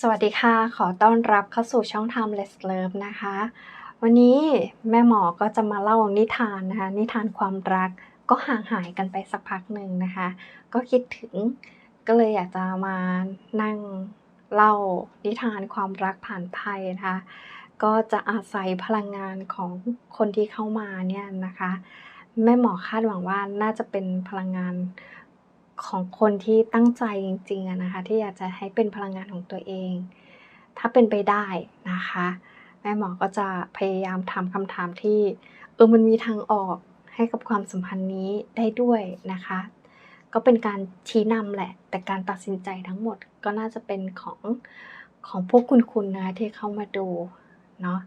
สวัสดีค่ะ ขอต้อนรับเข้าสู่ช่อง Timeless Love นะคะ วันนี้แม่หมอก็จะมาเล่านิทานนะคะ นิทานความรักก็ห่างหายกันไปสักพักหนึ่งนะคะ ก็คิดถึงก็เลยอยากจะมานั่งเล่านิทานความรักผ่านไพ่นะคะ ก็จะอาศัยพลังงานของคนที่เข้ามาเนี่ยนะคะ แม่หมอคาดหวังว่าน่าจะเป็นพลังงาน ของคนที่ตั้งใจจริงๆนะคะ ที่อยากจะให้เป็นพลังงานของตัวเอง ถ้าเป็นไปได้นะคะ แม่หมอก็จะพยายามถามคำถามที่เออมันมีทางออกให้กับความสัมพันธ์นี้ได้ด้วยนะคะ ก็เป็นการชี้นำแหละ แต่การตัดสินใจทั้งหมดก็น่าจะเป็นของของพวกคุณคุณนะคะที่เข้ามาดูเนาะ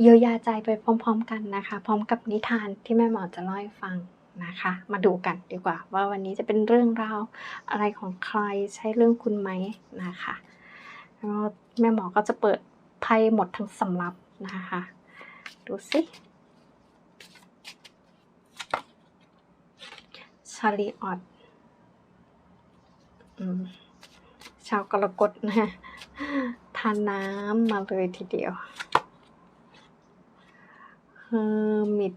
เยียวยาใจไปพร้อม ๆ กันนะคะ พร้อมกับนิทานที่แม่หมอจะเล่าให้ฟัง นะคะ มาดูกันดีกว่า ว่าวันนี้จะเป็นเรื่องราวอะไรของใครใช่เรื่องคุณไหมนะคะแล้วแม่หมอก็จะเปิดไพ่หมดทั้งสำรับนะคะ ดูสิชาลีออดชาวกรกฎนะทานน้ำมาเลยทีเดียวเฮอร์มิต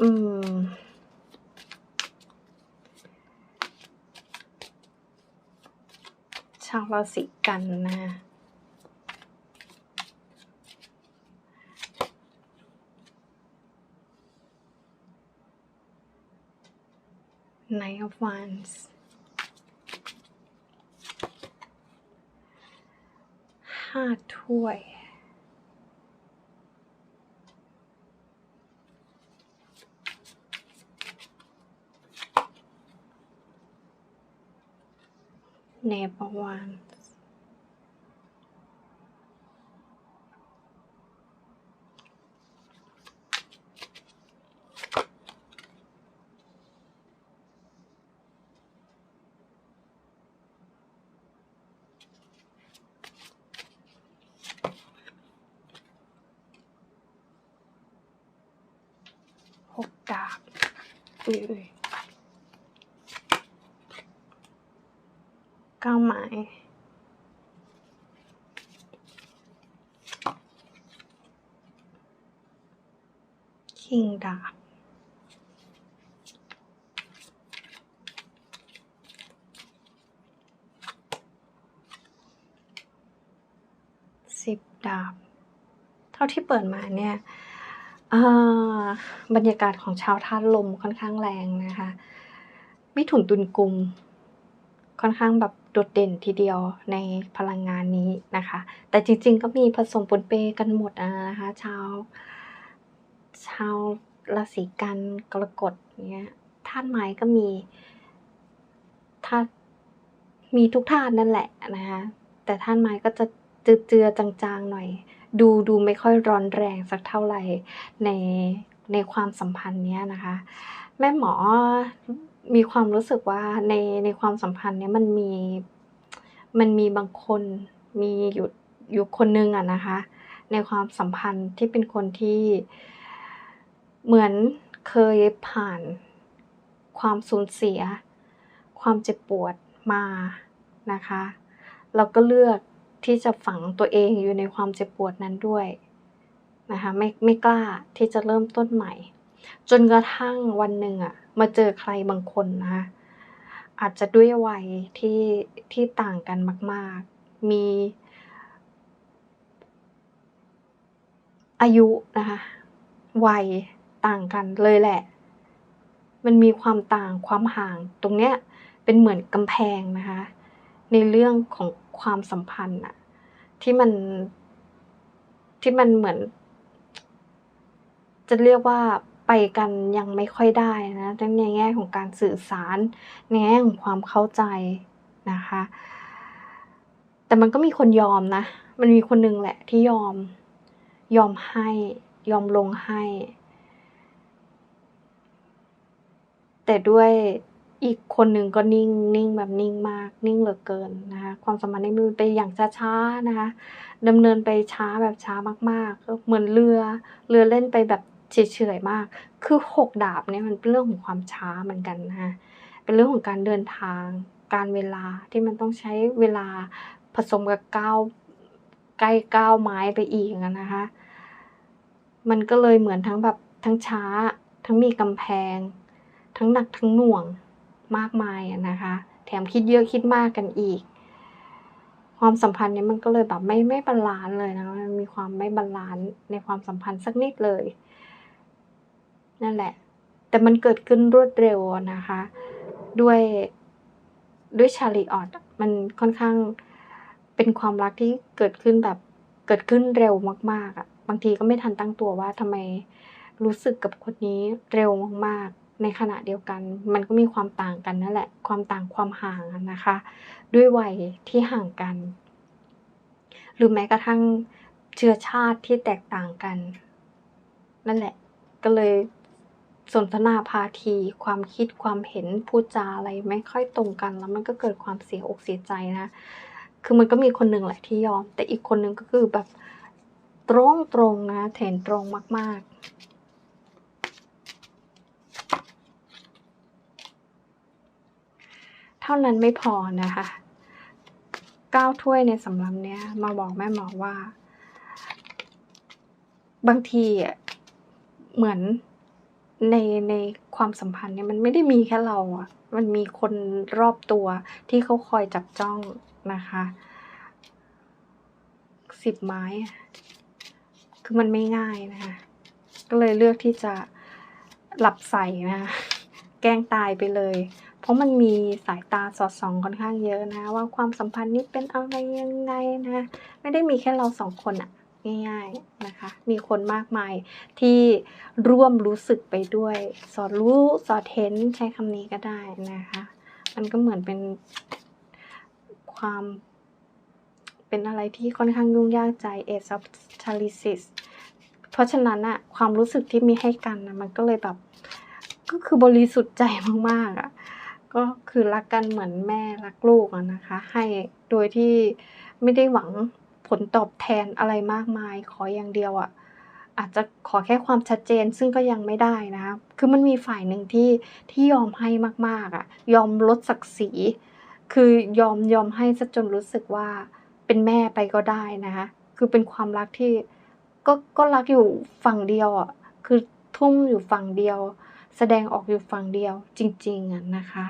อืม ชาวราศีกันนะ Nine of Wands ห้าถ้วย Knave of Wands หกดาบอุ้ยอุ้ย เก้าไม้คิงดาบสิบดาบ เท่าที่เปิดมาเนี่ยอ่าบรรยากาศของชาวธาตุลมค่อนข้างแรงนะคะมิถุนตุลกุมค่อนข้างแบบ โดดเด่นทีเดียวในพลังงานนี้นะคะ แต่จริงๆก็มีผสมปนเปกันหมดอะนะคะ ชาว ชาวราศีกันกรกฎเนี้ยธาตุไม้ก็มีธาตุมีทุกธาตุนั่นแหละนะคะแต่ธาตุไม้ก็จะเจือๆจางๆหน่อย ดูดูไม่ค่อยร้อนแรงสักเท่าไหร่ในในความสัมพันธ์เนี้ยนะคะ แม่หมอ มีความรู้สึกว่าในในความสัมพันธ์เนี้ยมันมีมันมีบางคนมีอยู่อยู่คนนึงอะนะคะ ในความสัมพันธ์ที่เป็นคนที่เหมือนเคยผ่านความสูญเสีย ความเจ็บปวดมานะคะเราก็เลือกที่จะฝังตัวเองอยู่ในความเจ็บปวดนั้นด้วยนะคะไม่ไม่กล้าที่จะเริ่มต้นใหม่ จนกระทั่งวันหนึ่งอะ มาเจอใครบางคนนะคะอาจจะด้วยวัยที่ที่ต่างกันมาก ๆ มีอายุนะคะวัยต่างกันเลยแหละ มันมีความต่างความห่าง ตรงเนี้ยเป็นเหมือนกำแพงนะคะ ในเรื่องของความสัมพันธ์อะที่มันที่มันเหมือน จะเรียกว่า ไปกันยังไม่ค่อยได้นะทั้งในแง่ของการสื่อสาร ในแง่ของความเข้าใจนะคะ แต่มันก็มีคนยอมนะ มันมีคนหนึงแหละที่ยอม ยอมให้ ยอมลงให้ แต่ด้วยอีกคนหนึ่งก็นิ่งนิ่งแบบนิ่งมาก นิ่งเหลือเกินนะคะความสัมพันธ์นี้มันไปอย่างช้าๆนะคะดำเนินไปช้าแบบช้ามากๆก็เหมือนเรือ เรือเล่นไปแบบ เฉยๆมาก คือหกดาบเนี่ยมันเป็นเรื่องของความช้าเหมือนกันนะคะเป็นเรื่องของการเดินทาง การเวลาที่มันต้องใช้เวลาผสมกับก้าวใกล้ก้าวไม้ไปอีกนะคะ มันก็เลยเหมือนทั้งแบบทั้งช้า ทั้งมีกำแพง ทั้งหนักทั้งหน่วงมากมายนะคะ แถมคิดเยอะคิดมากกันอีก ความสัมพันธ์เนี้มันก็เลยแบบไม่ไม่บาลานซ์เลยนะมันมีความไม่บาลานซ์ในความสัมพันธ์สักนิดเลย นั่นแหละ แต่มันเกิดขึ้นรวดเร็วนะคะ ด้วยด้วยชาลีออตมันค่อนข้างเป็นความรักที่เกิดขึ้นแบบเกิดขึ้นเร็วมากๆอะบางทีก็ไม่ทันตั้งตัวว่าทำไมรู้สึกกับคนนี้เร็วมากๆ ในขณะเดียวกัน มันก็มีความต่างกันนั่นแหละ ความต่างความห่างนะคะ ด้วยวัยที่ห่างกัน หรือแม้กระทั่งเชื้อชาติที่แตกต่างกัน นั่นแหละ ก็เลย สนทนาพาที ความคิดความเห็นพูดจาอะไรไม่ค่อยตรงกัน แล้วมันก็เกิดความเสียอกเสียใจนะ คือมันก็มีคนหนึ่งแหละที่ยอม แต่อีกคนหนึ่งก็คือแบบตรงตรงๆนะเถนตรงมาก ๆ เท่านั้นไม่พอนะคะก้าวถ้วยในสำรับเนี้ยมาบอกแม่หมอว่า บางทีเหมือน ในในความสัมพันธ์เนี่ยมันไม่ได้มีแค่เราอะมันมีคนรอบตัวที่เขาคอยจับจ้องนะคะสิบไม้ คือมันไม่ง่ายนะคะ ก็เลยเลือกที่จะหลับใส่นะคะแกล้งตายไปเลย เพราะมันมีสายตาสอดส่องค่อนข้างเยอะนะ ว่าความสัมพันธ์นี้เป็นอะไรยังไงนะ ไม่ได้มีแค่เราสองคนอะ ง่ายๆนะคะ มีคนมากมายที่ร่วมรู้สึกไปด้วย สอดรู้สอดเห็นใช้คำนี้ก็ได้นะคะ มันก็เหมือนเป็นความเป็นอะไรที่ค่อนข้างยุ่งยากใจ a s of c h a l i s i s เพราะฉะนั้นอะความรู้สึกที่มีให้กันนะมันก็เลยแบบ ก็คือบริสุทธิ์ใจมากๆอะก็คือรักกันเหมือนแม่รักลูกอะนะคะ ให้โดยที่ไม่ได้หวัง ผลตอบแทนอะไรมากมาย ขออย่างเดียวอะอาจจะขอแค่ความชัดเจนซึ่งก็ยังไม่ได้นะ คือมันมีฝ่ายหนึ่งที่ที่ยอมให้มากๆอะยอมลดศักดิ์ศรี คือยอมยอมให้ซะจนรู้สึกว่าเป็นแม่ไปก็ได้นะคะ คือเป็นความรักที่ก็ก็รักอยู่ฝั่งเดียวอะ คือทุ่มอยู่ฝั่งเดียว แสดงออกอยู่ฝั่งเดียวจริง ๆอะนะคะ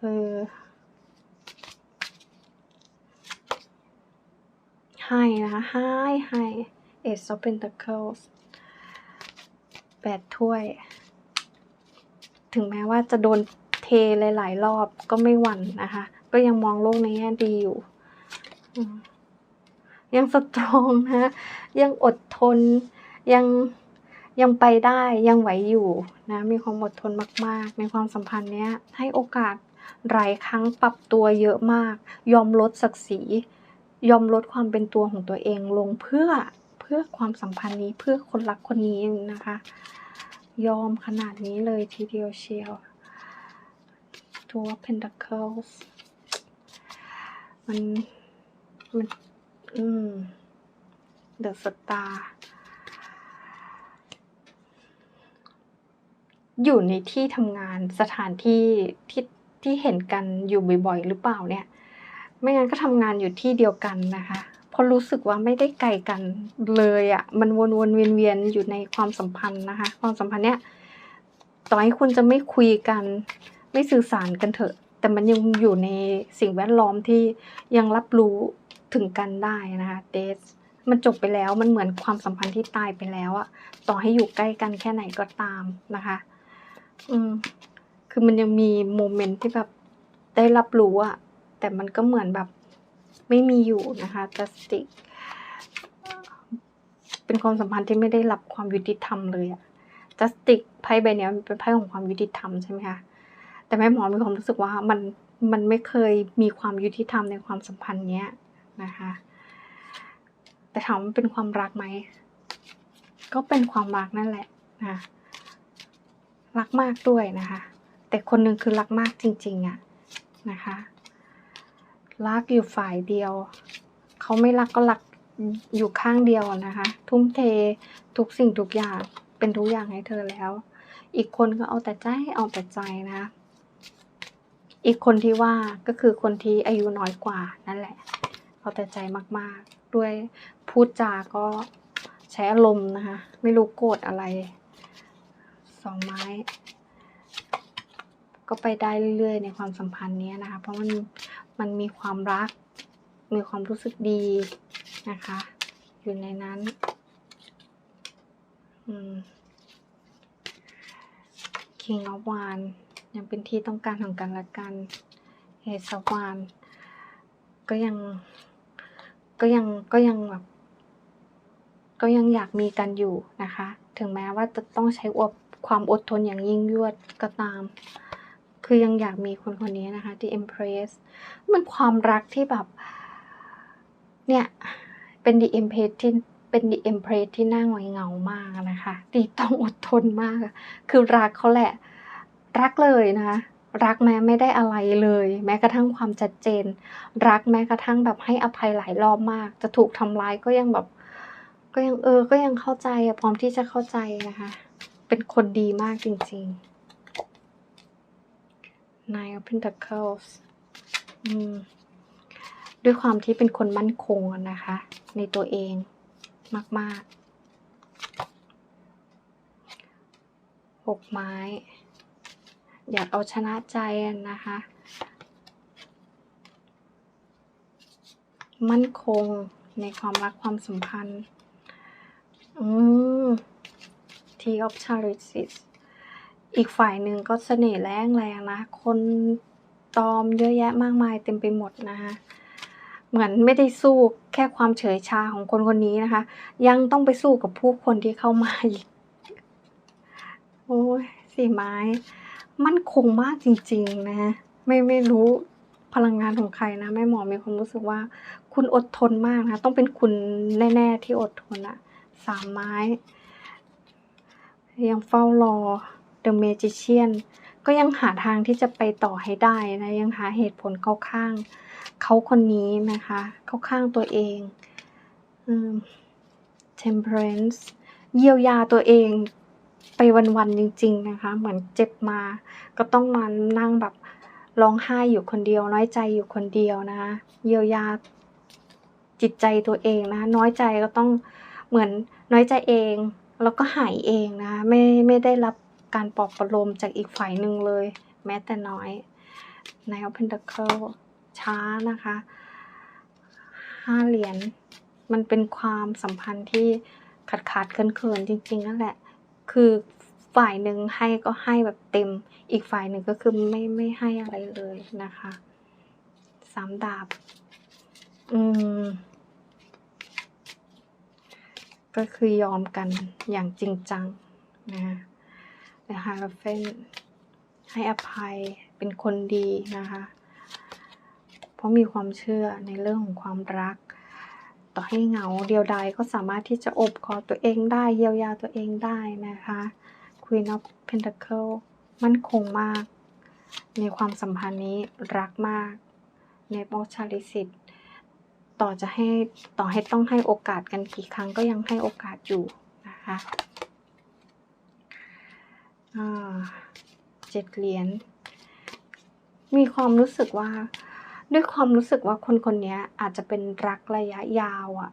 เออ ให้นะคะให้ให้ Ace of Pentacles แปดถ้วย ถึงแม้ว่าจะโดนเทหลาย ๆ รอบก็ไม่หวั่นนะคะ ก็ยังมองโลกในแง่ดีอยู่ ยังสตรองนะ ยังอดทน ยังยังไปได้ยังไหวอยู่นะ มีความอดทนมาก ๆ ในความสัมพันธ์เนี้ย ให้โอกาสหลายครั้งปรับตัวเยอะมาก ยอมลดศักดิ์ศรี ยอมลดความเป็นตัวของตัวเองลงเพื่อเพื่อความสัมพันธ์นี้เพื่อคนรักคนนี้นะคะ ยอมขนาดนี้เลยทีเดียวเชียว ตัว Pentacles มันมันอืม The Star อยู่ในที่ทำงานสถานที่ที่ที่เห็นกันอยู่บ่อยๆ หรือเปล่าเนี่ย ไม่งั้นก็ทำงานอยู่ที่เดียวกันนะคะเพราะรู้สึกว่าไม่ได้ไกลกันเลยอะ่ะ มันวนๆเวียนๆอยู่ในความสัมพันธ์นะคะ ความสัมพันธ์เนี้ยต่อให้คุณจะไม่คุยกัน ไม่สื่อสารกันเถอะ แต่มันยังอยู่ในสิ่งแวดล้อมที่ยังรับรู้ถึงกันได้นะคะเดทมันจบไปแล้วมันเหมือนความสัมพันธ์ที่ตายไปแล้วอะต่อให้อยู่ใกล้กันแค่ไหนก็ตามนะคะ อืมคือมันยังมีโมเมนต์ที่แบบได้รับรู้อะ แต่มันก็เหมือนแบบไม่มีอยู่นะคะ justice เป็นความสัมพันธ์ที่ไม่ได้รับความยุติธรรมเลยอะ justice ไพ่ใบเนี้ยมันเป็นไพ่ของความยุติธรรมใช่ไหมคะแต่แม่หมอมีความรู้สึกว่ามันมันไม่เคยมีความยุติธรรมในความสัมพันธ์เนี้ยนะคะแต่ถามว่าเป็นความรักไหมก็เป็นความรักนั่นแหละนะรักมากด้วยนะคะ แต่คนหนึ่งคือรักมากจริงๆอะนะคะ รักอยู่ฝ่ายเดียว เขาไม่รักก็รักอยู่ข้างเดียวนะคะ ทุ่มเททุกสิ่งทุกอย่างเป็นทุกอย่างให้เธอแล้ว อีกคนก็เอาแต่ใจเอาแต่ใจนะ อีกคนที่ว่าก็คือคนที่อายุน้อยกว่านั่นแหละ เอาแต่ใจมากๆ ด้วยพูดจาก็ใช้อารมณ์นะคะ ไม่รู้โกรธอะไรสองไม้ก็ไปได้เรื่อยๆในความสัมพันธ์นี้นะคะ เพราะมัน มันมีความรัก มีความรู้สึกดีนะคะ อยู่ในนั้นอืม King of w a n ยังเป็นที่ต้องการของกันและกันเฮสวานก็ยังก็ยังก็ยังแบบก็ยังอยากมีกันอยู่นะคะ ถึงแม้ว่าจะต้องใช้อดความอดทนอย่างยิ่งยวดก็ตาม คือยังอยากมีคนคนนี้นะคะที่ Empress มันความรักที่แบบ เนี่ย เป็น The Empress ที่เป็น The Empress ที่น่าหงอยเหงามากนะคะที่ต้องอดทนมาก คือรักเขาแหละ รักเลยนะคะรักแม้ไม่ได้อะไรเลย แม้กระทั่งความชัดเจน รักแม้กระทั่งแบบให้อภัยหลายรอบมาก จะถูกทำร้ายก็ยังแบบ ก็ยังเออ ก็ยังเข้าใจอะพร้อมที่จะเข้าใจนะคะ เป็นคนดีมากจริง ๆ Nine of Pentacles ด้วยความที่เป็นคนมั่นคงนะคะ ในตัวเองมากๆหกไม้ อยากเอาชนะใจนะคะ มั่นคงในความรักความสัมพันธ์ อืม T of Charities อีกฝ่ายหนึ่งก็เสน่ห์แรงแรงนะ คนตอมเยอะแยะมากมายเต็มไปหมดนะคะเหมือนไม่ได้สู้แค่ความเฉยชาของคนคนนี้นะคะ ยังต้องไปสู้กับผู้คนที่เข้ามาอีก โอ้ยสี่ไม้ มั่นคงมากจริง ๆ นะ ไม่ไม่รู้พลังงานของใครนะแม่หมอมีความรู้สึกว่า คุณอดทนมากนะต้องเป็นคุณแน่ๆที่อดทนอะสามไม้ ยังเฝ้ารอ The Magician ก็ยังหาทางที่จะไปต่อให้ได้นะยังหาเหตุผลเข้าข้าง เขาคนนี้นะคะ เข้าข้างตัวเองอืม Temperance เยียวยาตัวเองไปวันๆจริง ๆนะคะ เหมือนเจ็บมาก็ต้องมานั่งแบบร้องไห้อยู่คนเดียว น้อยใจอยู่คนเดียวนะคะเยียวยาจิตใจตัวเองนะคะน้อยใจก็ต้องเหมือนน้อยใจเอง แล้วก็หายเองนะคะไม่ไม่ได้รับ การปลอบประโลมจากอีกฝ่ายหนึ่งเลย แม้แต่น้อย Nine of Pentacles ช้านะคะห้าเหรียญมันเป็นความสัมพันธ์ที่ขาดขาดเคินเคินๆจริง ๆ นั่นแหละ คือฝ่ายหนึ่งให้ก็ให้แบบเต็ม อีกฝ่ายหนึ่งก็คือไม่ไม่ให้อะไรเลยนะคะสามดาบ อืม ก็คือยอมกันอย่างจริงจังนะคะ แต่ฮาราเฟนให้อภัยเป็นคนดีนะคะ เพราะมีความเชื่อในเรื่องของความรัก ต่อให้เหงาเดียวดายก็สามารถที่จะอบกอดตัวเองได้เยียวยาตัวเองได้นะคะ Queen of Pentacle มั่นคงมาก ในความสัมพันธ์นี้รักมาก ในบอชาลิสิตต่อจะให้ต่อให้ต้องให้โอกาสกันกี่ครั้งก็ยังให้โอกาสอยู่นะคะ เจ็ดเหรียญ มีความรู้สึกว่า ด้วยความรู้สึกว่าคนคนนี้อาจจะเป็นรักระยะยาวอะ่ะ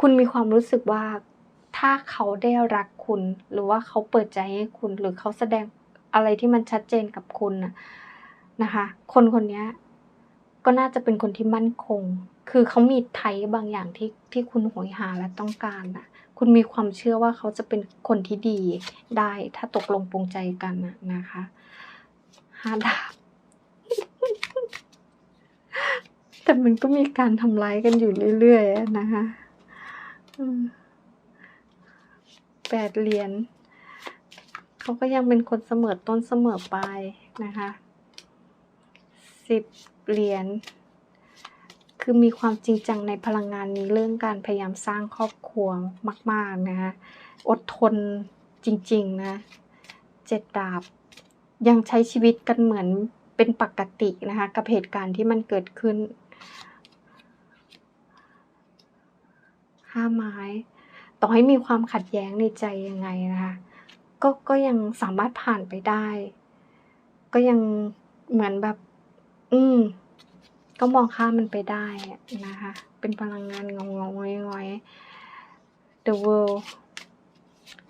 คุณมีความรู้สึกว่าถ้าเขาได้รักคุณ หรือว่าเขาเปิดใจให้คุณ หรือเขาแสดงอะไรที่มันชัดเจนกับคุณนะคะ คนคนนี้ก็น่าจะเป็นคนที่มั่นคง คือเขามีไทยบางอย่างที่ที่คุณโหยหาและต้องการน่ะ คุณมีความเชื่อว่าเขาจะเป็นคนที่ดีได้ถ้าตกลงปรงใจกันนะคะห้าดาบแต่มันก็มีการทำร้ายกันอยู่เรื่อยๆนะคะแปดเหรียญเขาก็ยังเป็นคนเสมอต้นเสมอปลายนะคะสิบเหรียญ คือมีความจริงจังในพลังงานนี้เรื่องการพยายามสร้างครอบครัวมาก ๆ นะคะอดทนจริง ๆ นะเจ็ดดาบ ยังใช้ชีวิตกันเหมือนเป็นปกตินะคะ กับเหตุการณ์ที่มันเกิดขึ้นห้าไม้ต่อให้มีความขัดแย้งในใจยังไงนะคะก็ก็ยังสามารถผ่านไปได้ ก็ยังเหมือนแบบ อืม ก็มองข้ามมันไปได้นะคะ เป็นพลังงานงงงงอยงอย The World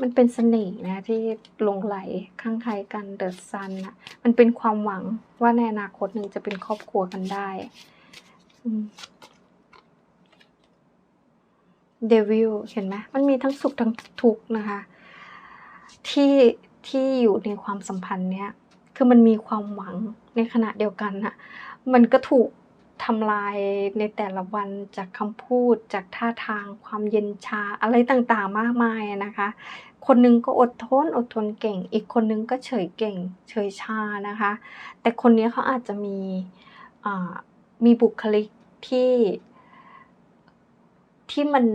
มันเป็นเสน่ห์นะที่ลงไหลข้างใครกันเดอะซันอะมันเป็นความหวังว่าในอนาคตหนึ่งจะเป็นครอบครัวกันได้เดวิลเห็นไหมมันมีทั้งสุขทั้งทุกข์นะคะ ที่ที่อยู่ในความสัมพันธ์เนี้ยคือมันมีความหวังในขณะเดียวกันอะมันก็ถูก ทำลายในแต่ละวันจากคำพูด จากท่าทาง ความเย็นชาอะไรต่างๆมากมายนะคะ คนหนึงก็อดทนอดทนเก่ง อีกคนนึงก็เฉยเก่ง เฉยชานะคะ แต่คนนี้เขาอาจจะมีมีบุคลิกที่ที่มัน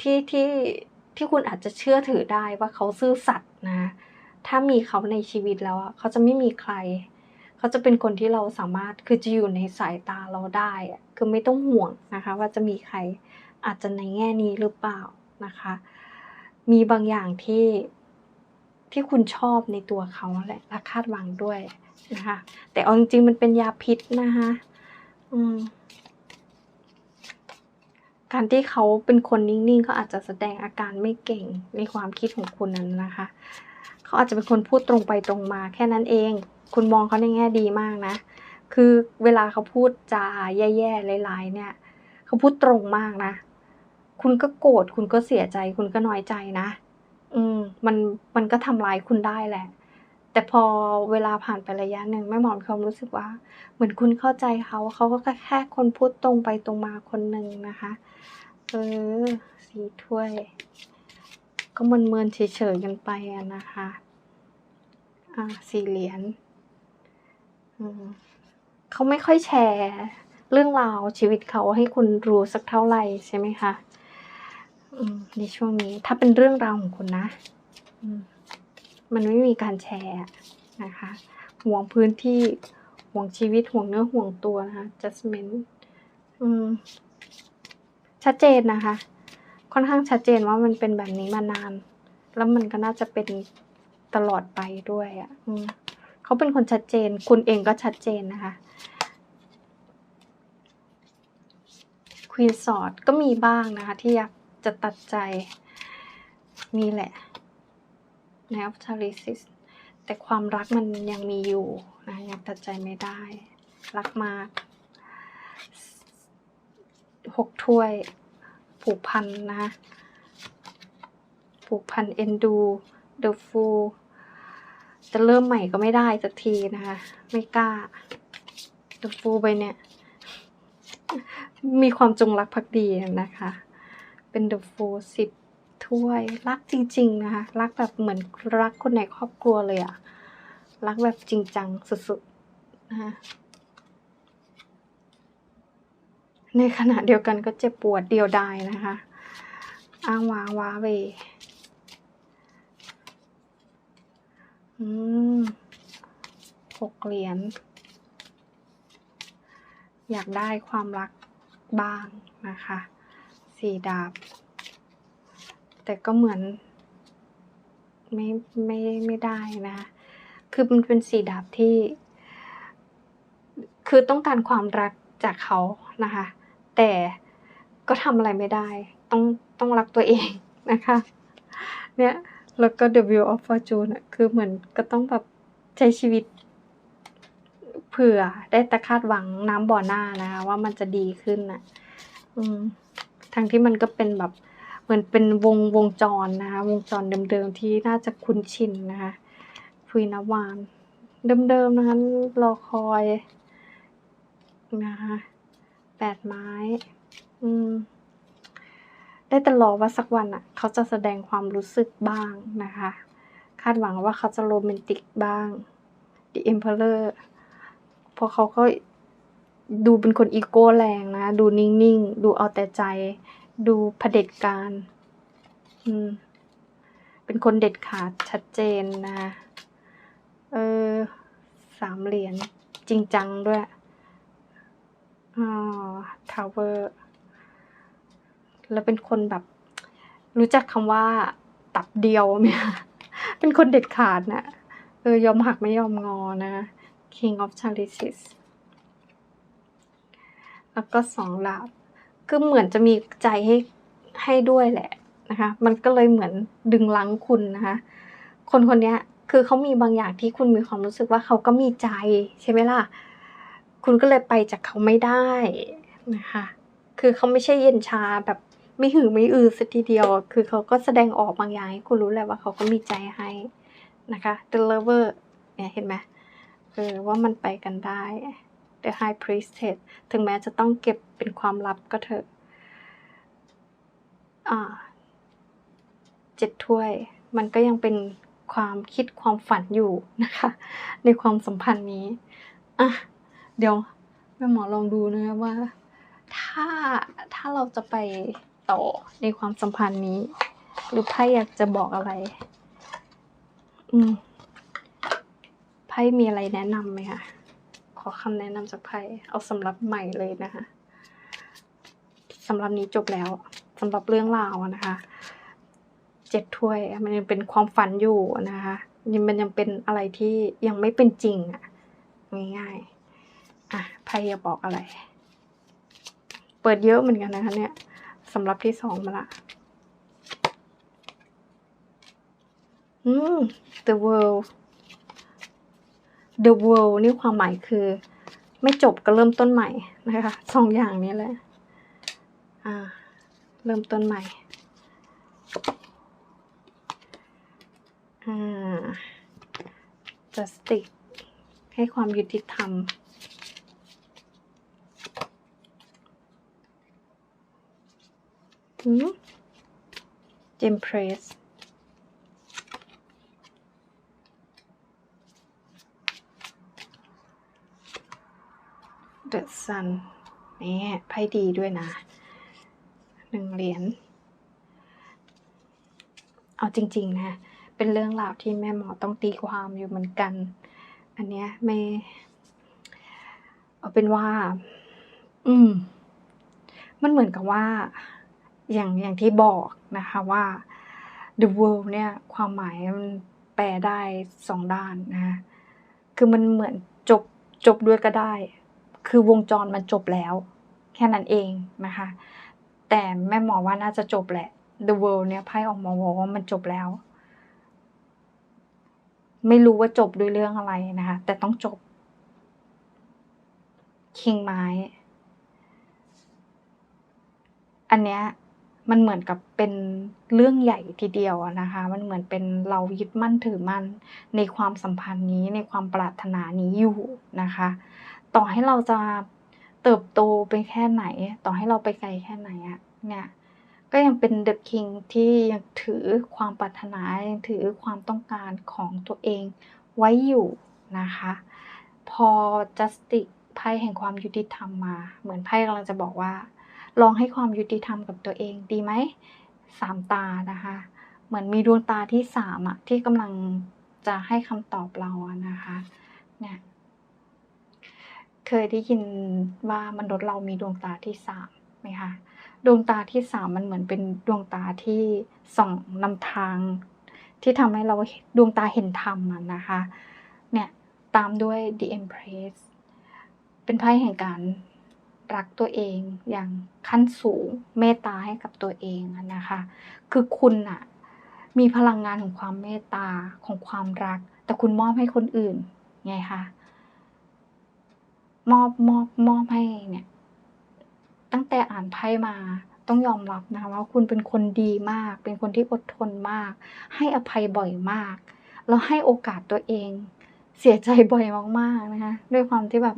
ที่ที่ที่คุณอาจจะเชื่อถือได้ว่าเขาซื่อสัตย์นะ ถ้ามีเขาในชีวิตแล้วเขาจะไม่มีใคร เขาจะเป็นคนที่เราสามารถคือจะอยู่ในสายตาเราได้คือไม่ต้องห่วงนะคะ ว่าจะมีใครอาจจะในแง่นี้หรือเปล่านะคะ มีบางอย่างที่ที่คุณชอบในตัวเขาแหละและคาดหวังด้วยนะคะ แต่เอาจริงๆมันเป็นยาพิษนะคะอืมการที่เขาเป็นคนนิ่งๆเขาอาจจะแสดงอาการไม่เก่งในความคิดของคุณนั้นนะคะ เขาอาจจะเป็นคนพูดตรงไปตรงมาแค่นั้นเอง คุณมองเขาในแง่ดีมากนะ คือเวลาเขาพูดจาแย่ๆร้ายๆเนี่ย เขาพูดตรงมากนะ คุณก็โกรธคุณก็เสียใจ คุณก็น้อยใจนะ อืม มันมันก็ทำร้ายคุณได้แหละ แต่พอเวลาผ่านไประยะหนึ่งแม่หมอมีความรู้สึกว่า เหมือนคุณเข้าใจเขาเขาก็แค่คนพูดตรงไปตรงมาคนหนึ่งนะคะเออสีถ้วย ก็เมินๆเฉยๆกันไปอะนะคะ อ่าสี่เหรียญ เขาไม่ค่อยแชร์ เรื่องราวชีวิตเขาให้คุณรู้สักเท่าไหร่ใช่ไหมคะมในช่วงนี้ ถ้าเป็นเรื่องราวของคุณนะมมันไม่มีการแชร์นะคะ ห่วงพื้นที่ห่วงชีวิตห่วงเนื้อห่วงตัวนะคะ judgment ชัดเจนนะคะ ค่อนข้างชัดเจนว่ามันเป็นแบบนี้มานาน แล้วมันก็น่าจะเป็นตลอดไปด้วยอะ่ะ เขาเป็นคนชัดเจน คุณเองก็ชัดเจนนะคะควีนสอดก็มีบ้างนะคะ ที่อยากจะตัดใจมีแหละในออฟทาริซิสแต่ความรักมันยังมีอยู่นะยังตัดใจไม่ได้ รักมากหกถ้วยผูกพันนะ ผูกพันเอ็นดู เดอะฟู จะเริ่มใหม่ก็ไม่ได้สักทีนะคะ ไม่กล้าเดอะฟูไปเนี่ย มีความจงรักภักดีนะคะ เป็นเดอะฟูสิบถ้วย รักจริง ๆ นะคะ รักแบบเหมือนรักคนในครอบครัวเลยอะรักแบบจริงจังสุดๆนะคะในขณะเดียวกันก็เจ็บปวดเดียวดายนะคะ อ้างว้างว้าเว อืมหกเหรียญ อยากได้ความรักบ้างนะคะ สี่ดาบ แต่ก็เหมือน ไม่ไม่ไม่ได้นะคือมันเป็นสี่ดาบที่ คือต้องการความรักจากเขานะคะ แต่ก็ทำอะไรไม่ได้ ต้องต้องรักตัวเองนะคะ เนี่ย แล้วก็ The Wheel of Fortune อะคือเหมือนก็ต้องแบบใช้ชีวิต เผื่อได้แต่คาดหวังน้ำบ่อหน้านะคะ ว่ามันจะดีขึ้นนะอืมทั้งที่มันก็เป็นแบบเหมือนเป็นวงวงจรนะคะ วงจรเดิมๆที่น่าจะคุ้นชินนะคะฟุยนาวาน เดิมๆนะคะรอคอยนะคะแปดไม้ อืม ได้แต่รอว่าสักวันอะเขาจะแสดงความรู้สึกบ้างนะคะ คาดหวังว่าเขาจะโรแมนติกบ้าง The Emperor เพราะเขาก็ดูเป็นคนอีโก้แรงนะ ดูนิ่งๆ ดูเอาแต่ใจ ดูเผด็จการอืมเป็นคนเด็ดขาดชัดเจนนะ เออสามเหรียญจริงจังด้วยอ๋อทาวเวอร์ แล้วเป็นคนแบบ รู้จักคำว่าตับเดียวไหมคะเป็นคนเด็ดขาดนะเออยอมหักไม่ยอมงอนะ King of Chalices แล้วก็สองดาบคือเหมือนจะมีใจให้ให้ด้วยแหละนะคะ มันก็เลยเหมือนดึงลังคุณนะคะ คนคนนี้คือเขามีบางอย่างที่คุณมีความรู้สึกว่าเขาก็มีใจใช่ไหมล่ะ คุณก็เลยไปจากเขาไม่ได้นะคะ คือเขาไม่ใช่เย็นชาแบบ ไม่หือไม่อือสักทีเดียว คือเขาก็แสดงออกบางอย่างให้คุณรู้แหละว่าเขาก็มีใจให้นะคะ The Lover เนี่ยเห็นไหมเออว่ามันไปกันได้ The High Priestess ถึงแม้จะต้องเก็บเป็นความลับก็เถอะอ่าเจ็ดถ้วย มันก็ยังเป็นความคิดความฝันอยู่นะคะ ในความสัมพันธ์นี้อะเดี๋ยวแม่หมอลองดูนะว่า ถ้าถ้าเราจะไป ต่อในความสัมพันธ์นี้ หรือไพ่อยากจะบอกอะไร อืมไพ่มีอะไรแนะนำไหมคะขอคำแนะนำจากไพ่เอาสำหรับใหม่เลยนะคะสำหรับนี้จบแล้วสำหรับเรื่องราวนะคะเจ็ดถ้วยมันยังเป็นความฝันอยู่นะคะยังมันยังเป็นอะไรที่ยังไม่เป็นจริงอะง่ายๆอะไพ่จะบอกอะไร เปิดเยอะเหมือนกันนะคะเนี่ย สำหรับที่สองมาละ อืม the world the world นี่ความหมายคือ ไม่จบก็เริ่มต้นใหม่นะคะสองอย่างนี้แหละ อ่า เริ่มต้นใหม่ อ่า justice ให้ความยุติธรรม อืม Empress The Sun นี่ไพ่ดีด้วยนะหนึ่งเหรียญเอาจริง ๆ นะ เป็นเรื่องราวที่แม่หมอต้องตีความอยู่เหมือนกัน อันเนี้ยไม่เอาเป็นว่า อืม มันเหมือนกับว่า อย่างอย่างที่บอกนะคะว่า the world เนี่ยความหมายมันแปลได้สองด้านนะคือมันเหมือนจบจบด้วยก็ได้ คือวงจรมันจบแล้ว แค่นั้นเองนะคะ แต่แม่หมอว่าน่าจะจบแหละ the world เนี่ยไพ่ออกมาบอกว่ามันจบแล้ว ไม่รู้ว่าจบด้วยเรื่องอะไรนะคะ แต่ต้องจบคิงไม้ อันเนี้ย มันเหมือนกับเป็นเรื่องใหญ่ทีเดียวนะคะ มันเหมือนเป็นเรายึดมั่นถือมั่นในความสัมพันธ์นี้ในความปรารถนานี้อยู่นะคะ ต่อให้เราจะเติบโตไปแค่ไหน ต่อให้เราไปไกลแค่ไหนอะเนี่ยก็ยังเป็นเดอะคิงที่ยังถือความปรารถนายังถือความต้องการของตัวเองไว้อยู่นะคะ พอ justice ไพ่แห่งความยุติธรรมมา เหมือนไพ่กำลังจะบอกว่า ลองให้ความยุติธรรมกับตัวเองดีไหมสามตานะคะ เหมือนมีดวงตาที่สามอะที่กำลังจะให้คำตอบเราอะนะคะเนี่ยเคยได้ยินว่ามนุษย์เรามีดวงตาที่สามไหมคะดวงตาที่สามมันเหมือนเป็นดวงตาที่ส่องนำทาง ที่ทำให้เราดวงตาเห็นธรรมอะนะคะเนี่ยตามด้วย The Empress เป็นไพ่แห่งการ รักตัวเองอย่างขั้นสูงเมตตาให้กับตัวเองนะคะ คือคุณอะมีพลังงานของความเมตตาของความรัก แต่คุณมอบให้คนอื่นไงคะมอบมอบมอบให้เนี่ย ตั้งแต่อ่านไพ่มาต้องยอมรับนะคะว่าคุณเป็นคนดีมาก เป็นคนที่อดทนมาก ให้อภัยบ่อยมาก แล้วให้โอกาสตัวเอง เสียใจบ่อยมากๆนะคะด้วยความที่แบบ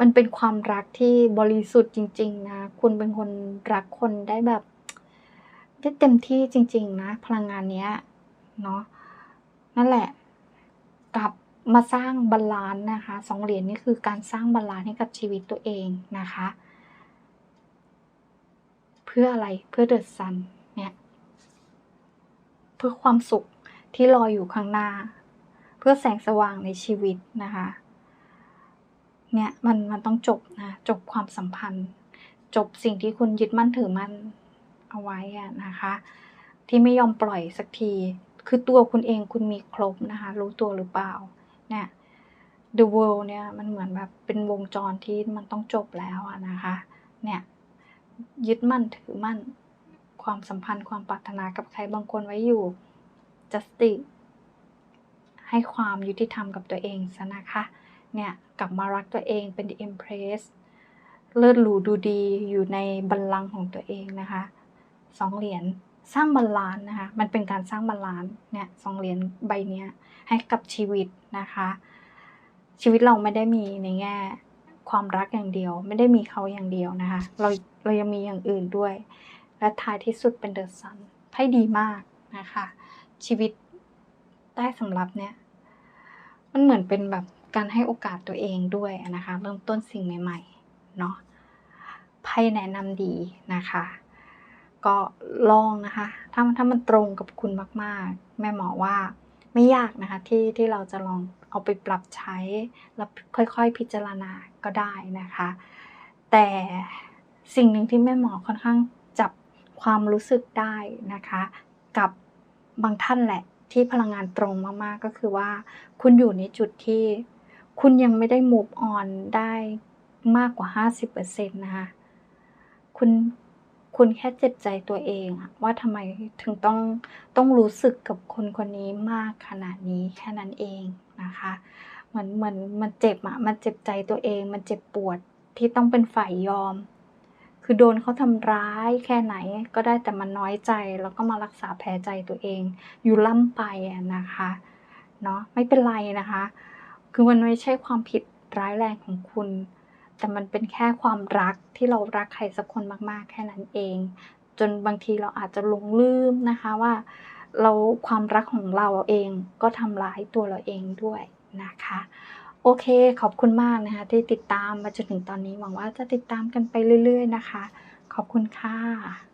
มันเป็นความรักที่บริสุทธิ์จริง ๆ นะ คุณเป็นคนรักคนได้แบบได้เต็มที่จริง ๆ นะ พลังงานเนี้ยเนาะนั่นแหละ กลับมาสร้างบาลานซ์นะคะสองเหรียญนี่คือการสร้างบาลานซ์ให้กับชีวิตตัวเองนะคะ เพื่ออะไรเพื่อเดือะซันเนี่ยเพื่อความสุขที่รออยู่ข้างหน้า เพื่อแสงสว่างในชีวิตนะคะ เนี่ยมันมันต้องจบนะจบความสัมพันธ์ จบสิ่งที่คุณยึดมั่นถือมั่นเอาไว้อะนะคะ ที่ไม่ยอมปล่อยสักที คือตัวคุณเองคุณมีครบนะคะ รู้ตัวหรือเปล่าเนี่ย The World เนี่ยมันเหมือนแบบเป็นวงจรที่มันต้องจบแล้วอะนะคะ เนี่ยยึดมั่นถือมั่น ความสัมพันธ์ความปรารถนากับใครบางคนไว้อยู่ justice ให้ความยุติธรรมกับตัวเองซะนะคะ เนี่ยกลับมารักตัวเองเป็น The Empress เลิศหรูดูดีอยู่ในบัลลังก์ของตัวเองนะคะสองเหรียญสร้างบาลานซ์นะคะมันเป็นการสร้างบาลานซ์เนี่ยสองเหรียญใบเนี้ยให้กับชีวิตนะคะ ชีวิตเราไม่ได้มีในแง่ความรักอย่างเดียว ไม่ได้มีเขาอย่างเดียวนะคะ เราเรายังมีอย่างอื่นด้วย และท้ายที่สุดเป็นเดอะซันไพ่ดีมากนะคะ ชีวิตได้สำรับเนี่ย มันเหมือนเป็นแบบ การให้โอกาสตัวเองด้วยนะคะ เริ่มต้นสิ่งใหม่ๆเนาะไพ่แนะนำดีนะคะ ก็ลองนะคะถ้าถ้ามันตรงกับคุณมากๆ แม่หมอว่าไม่ยากนะคะที่ที่เราจะลองเอาไปปรับใช้แล้วค่อยๆพิจารณาก็ได้นะคะ แต่สิ่งหนึ่งที่แม่หมอค่อนข้างจับความรู้สึกได้นะคะ กับบางท่านแหละที่พลังงานตรงมากๆก็คือว่า คุณอยู่ในจุดที่ คุณยังไม่ได้ move on ได้มากกว่า 50%นะคะคุณคุณแค่เจ็บใจตัวเองว่าทำไมถึงต้องต้องรู้สึกกับคนคนนี้มากขนาดนี้แค่นั้นเองนะคะเหมือนเหมือนมันเจ็บอะมันเจ็บใจตัวเอง มันเจ็บปวดที่ต้องเป็นฝ่ายยอม คือโดนเขาทำร้ายแค่ไหนก็ได้แต่มันน้อยใจแล้วก็มารักษาแผลใจตัวเอง อยู่ล่ำไปนะคะเนาะไม่เป็นไรนะคะ คือมันไม่ใช่ความผิดร้ายแรงของคุณ แต่มันเป็นแค่ความรักที่เรารักใครสักคนมากๆ แค่นั้นเอง จนบางทีเราอาจจะหลงลืมนะคะว่า เราความรักของเราเองก็ทำร้ายตัวเราเองด้วยนะคะโอเค ขอบคุณมากนะคะ ที่ติดตามมาจนถึงตอนนี้หวังว่าจะติดตามกันไปเรื่อย ๆ นะคะ ขอบคุณค่ะ